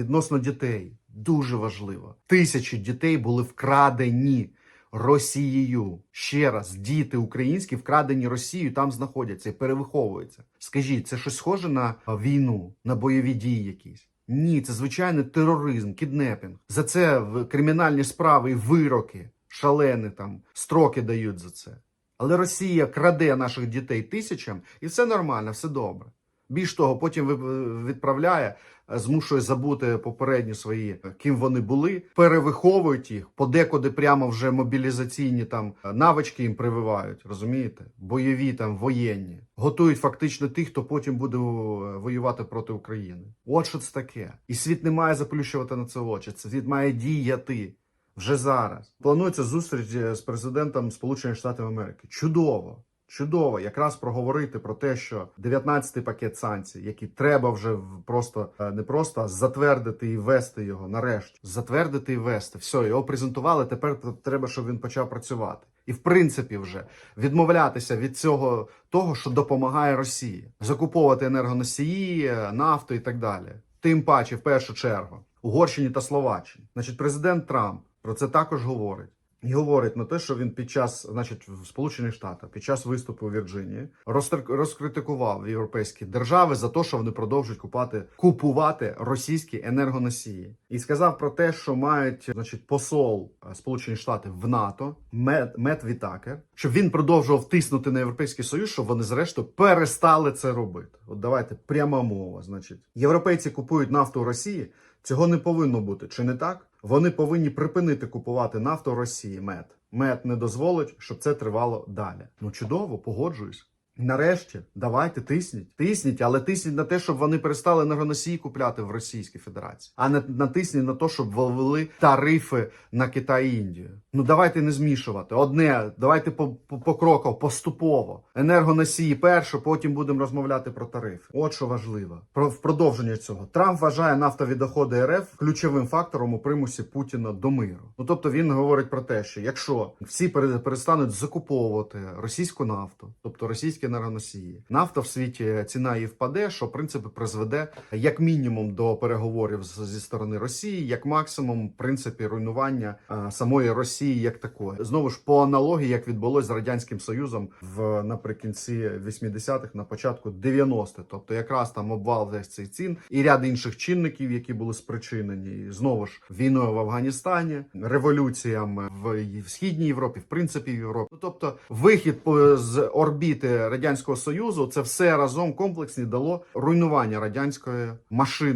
відносно дітей дуже важливо. Тисячі дітей були вкрадені. Росією ще раз діти українські вкрадені Росією там знаходяться і перевиховуються. Скажіть, це щось схоже на війну, на бойові дії якісь? Ні, це звичайний тероризм, кіднепінг. За це кримінальні справи і вироки шалені там строки дають за це. Але Росія краде наших дітей тисячам, і все нормально, все добре. Більш того, потім ви- відправляє, е, змушує забути попередні свої, е, ким вони були, перевиховують їх, подекуди прямо вже мобілізаційні там е, навички їм прививають, розумієте? Бойові там воєнні. Готують фактично тих, хто потім буде е, воювати проти України. От що це таке. І світ не має заплющувати на це очі. Світ має діяти. Вже зараз планується зустріч е, з президентом Сполучених Штатів Америки. Чудово, чудово, якраз проговорити про те, що 19-й пакет санкцій, який треба вже просто е, не просто затвердити і ввести його нарешті. Затвердити і ввести. Все, його презентували. Тепер треба, щоб він почав працювати. І в принципі, вже відмовлятися від цього того, що допомагає Росії, закуповувати енергоносії, е, нафту і так далі. Тим паче, в першу чергу, Угорщині та Словаччині. Значить, президент Трамп про це також говорить. І говорить на те, що він під час, значить, в Сполучених Штатах, під час виступу у Вірджинії, розкритикував європейські держави за те, що вони продовжують купати, купувати російські енергоносії, і сказав про те, що мають значить посол е, Сполучених Штатів в НАТО Мет, Мет Вітакер, щоб він продовжував тиснути на європейський союз, щоб вони зрештою перестали це робити. От давайте пряма мова. Значить, європейці купують нафту у Росії. Цього не повинно бути, чи не так? Вони повинні припинити купувати нафту Росії. Мед. Мед не дозволить, щоб це тривало далі. Ну чудово, погоджуюсь. Нарешті, давайте тисніть, тисніть, але тисніть на те, щоб вони перестали енергоносії купляти в Російській Федерації, а не натисніть на те, щоб ввели тарифи на Китай і Індію. Ну давайте не змішувати. Одне, давайте по, по, по поступово. Енергоносії перше, потім будемо розмовляти про тарифи. От що важливо. Про в продовження цього Трамп вважає нафтові доходи РФ ключовим фактором у примусі Путіна до миру. Ну тобто він говорить про те, що якщо всі перестануть закуповувати російську нафту, тобто російські енергоносії, нафта в світі ціна її впаде, що в принципі призведе як мінімум до переговорів зі сторони Росії, як максимум, в принципі, руйнування самої Росії як такої. Знову ж по аналогії, як відбулось з радянським союзом в наприкінці 80-х, на початку 90-х. тобто якраз там обвал весь цей цін і ряд інших чинників, які були спричинені знову ж війною в Афганістані, революціями в східній Європі, в принципі, в Європі. Ну тобто, вихід з орбіти радянського союзу, це все разом комплексні дало руйнування радянської машини.